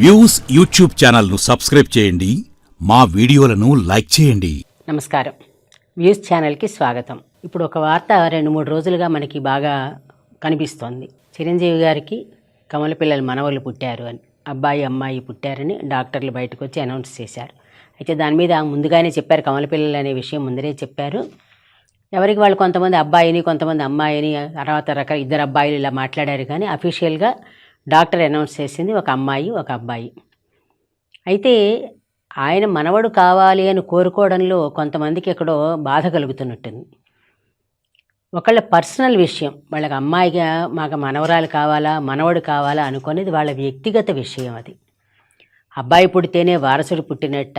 Views YouTube ఛానల్ను subscribe చేయండి. మా వీడియోలను లైక్ చేయండి. నమస్కారం. వ్యూస్ ఛానల్కి స్వాగతం. ఇప్పుడు ఒక వార్త రెండు మూడు రోజులుగా మనకి బాగా కనిపిస్తోంది. చిరంజీవి గారికి కమల పిల్లల మనవళ్ళు పుట్టారు అని అబ్బాయి అమ్మాయి పుట్టారని డాక్టర్లు బయటకు వచ్చి అనౌన్స్ చేశారు. అయితే దాని మీద ముందుగానే చెప్పారు కమల పిల్లలు అనే విషయం ముందరే చెప్పారు. ఎవరికి వాళ్ళు కొంతమంది అబ్బాయిని కొంతమంది అమ్మాయిని తర్వాత రకాల ఇద్దరు అబ్బాయిలు ఇలా మాట్లాడారు కానీ అఫీషియల్గా డాక్టర్ అనౌన్స్ చేసింది ఒక అమ్మాయి ఒక అబ్బాయి. అయితే ఆయన మనవడు కావాలి అని కోరుకోవడంలో కొంతమందికి ఎక్కడో బాధ కలుగుతున్నట్టుంది. ఒకళ్ళ పర్సనల్ విషయం వాళ్ళకి అమ్మాయిగా మాకు మనవరాలు కావాలా మనవడు కావాలా అనుకునేది వాళ్ళ వ్యక్తిగత విషయం అది. అబ్బాయి పుడితేనే వారసుడు పుట్టినట్ట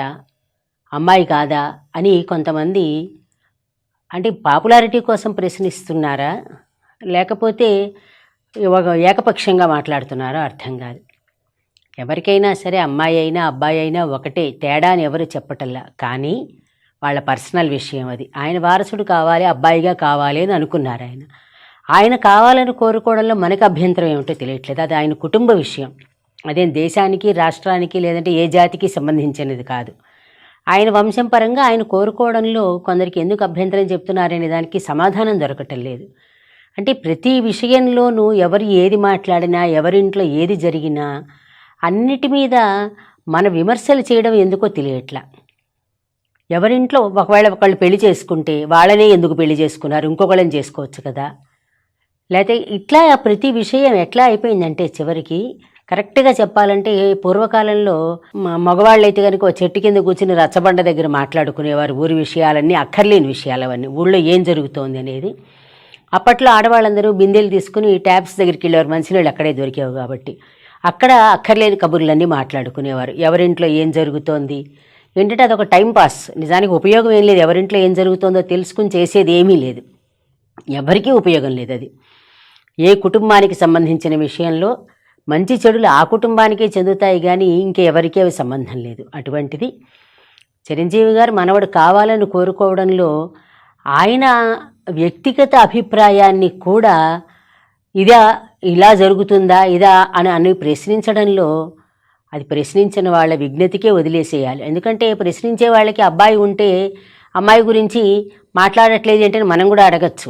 అమ్మాయి కాదా అని కొంతమంది అంటే పాపులారిటీ కోసం ప్రశ్నిస్తున్నారా? లేకపోతే ఒక ఏకపక్షంగా మాట్లాడుతున్నారో అర్థం కాదు. ఎవరికైనా సరే అమ్మాయి అయినా అబ్బాయి అయినా ఒకటే తేడా అని ఎవరు చెప్పటల్లా కానీ వాళ్ళ పర్సనల్ విషయం అది. ఆయన వారసుడు కావాలి అబ్బాయిగా కావాలి అని అనుకున్నారు ఆయన. ఆయన కావాలని కోరుకోవడంలో మనకు అభ్యంతరం ఏమిటో తెలియట్లేదు. అది ఆయన కుటుంబ విషయం. అదేం దేశానికి రాష్ట్రానికి లేదంటే ఏ జాతికి సంబంధించినది కాదు. ఆయన వంశం పరంగా ఆయన కోరుకోవడంలో కొందరికి ఎందుకు అభ్యంతరం చెప్తున్నారనే దానికి సమాధానం దొరకటం లేదు. అంటే ప్రతి విషయంలోనూ ఎవరు ఏది మాట్లాడినా ఎవరింట్లో ఏది జరిగినా అన్నిటి మీద మన విమర్శలు చేయడం ఎందుకో తెలియట్లా. ఎవరింట్లో ఒకవేళ ఒకళ్ళు పెళ్ళి చేసుకుంటే వాళ్ళనే ఎందుకు పెళ్ళి చేసుకున్నారు? ఇంకొకళ్ళని చేసుకోవచ్చు కదా. లేకపోతే ఇట్లా ప్రతి విషయం ఎట్లా అయిపోయిందంటే చివరికి కరెక్ట్గా చెప్పాలంటే పూర్వకాలంలో మగవాళ్ళైతే కనుక చెట్టు కింద కూర్చుని రచ్చబండ దగ్గర మాట్లాడుకునేవారు. ఊరి విషయాలన్నీ అక్కర్లేని విషయాలు అవన్నీ ఊళ్ళో ఏం జరుగుతోంది అనేది అప్పట్లో ఆడవాళ్ళందరూ బిందెలు తీసుకుని ట్యాబ్స్ దగ్గరికి వెళ్ళేవారు. మంచినీళ్ళు అక్కడే దొరికేవి కాబట్టి. అక్కడ అక్కర్లేని కబుర్లన్నీ మాట్లాడుకునేవారు. ఎవరింట్లో ఏం జరుగుతోంది? ఏంటంటే అదొక టైంపాస్ నిజానికి ఉపయోగం ఏం లేదు. ఎవరింట్లో ఏం జరుగుతుందో తెలుసుకుని చేసేది ఏమీ లేదు. ఎవరికీ ఉపయోగం లేదు అది. ఏ కుటుంబానికి సంబంధించిన విషయంలో మంచి చెడులు ఆ కుటుంబానికే చెందుతాయి కానీ ఇంకెవరికీ అవి సంబంధం లేదు. అటువంటిది చిరంజీవి గారు మనవడు కావాలని కోరుకోవడంలో ఆయన వ్యక్తిగత అభిప్రాయాన్ని కూడా ఇదా ఇలా జరుగుతుందా ఇదా అని అని ప్రశ్నించడంలో అది ప్రశ్నించిన వాళ్ళ విజ్ఞతకే వదిలేసేయాలి. ఎందుకంటే ప్రశ్నించే వాళ్ళకి అబ్బాయి ఉంటే అమ్మాయి గురించి మాట్లాడట్లేదు ఏంటని మనం కూడా అడగచ్చు.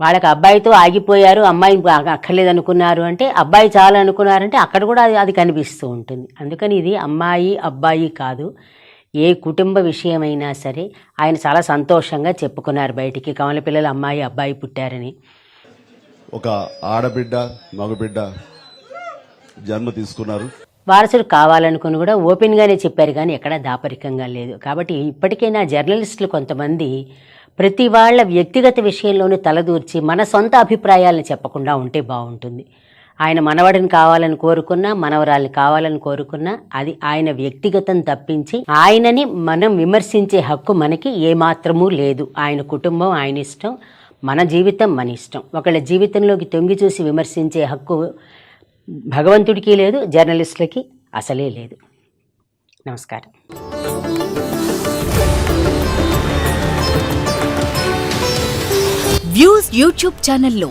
వాళ్ళకి అబ్బాయితో ఆగిపోయారు అమ్మాయి అక్కర్లేదు అనుకున్నారు అంటే అబ్బాయి చాలా అనుకున్నారంటే అక్కడ కూడా అది అది కనిపిస్తూ ఉంటుంది. అందుకని ఇది అమ్మాయి అబ్బాయి కాదు. ఏ కుటుంబ విషయమైనా సరే ఆయన చాలా సంతోషంగా చెప్పుకున్నారు బయటికి. కమల పిల్లలు అమ్మాయి అబ్బాయి పుట్టారని. ఒక ఆడబిడ్డ మగబిడ్డ జన్మ తీసుకున్నారు. వారసుడు కావాలనుకుని కూడా ఓపెన్గానే చెప్పారు కానీ ఎక్కడా దాపరికంగా లేదు. కాబట్టి ఇప్పటికైనా జర్నలిస్టులు కొంతమంది ప్రతి వాళ్ళ వ్యక్తిగత విషయంలోనూ తలదూర్చి మన సొంత అభిప్రాయాలను చెప్పకుండా ఉంటే బాగుంటుంది. ఆయన మనవడిని కావాలని కోరుకున్నా మనవరాల్ని కావాలని కోరుకున్నా అది ఆయన వ్యక్తిగతం తప్పించి ఆయనని మనం విమర్శించే హక్కు మనకి ఏమాత్రమూ లేదు. ఆయన కుటుంబం ఆయన ఇష్టం మన జీవితం మన ఇష్టం. ఒకళ్ళ జీవితంలోకి తొంగి చూసి విమర్శించే హక్కు భగవంతుడికి లేదు జర్నలిస్టులకి అసలే లేదు. నమస్కారం. వ్యూస్ యూట్యూబ్ ఛానల్లో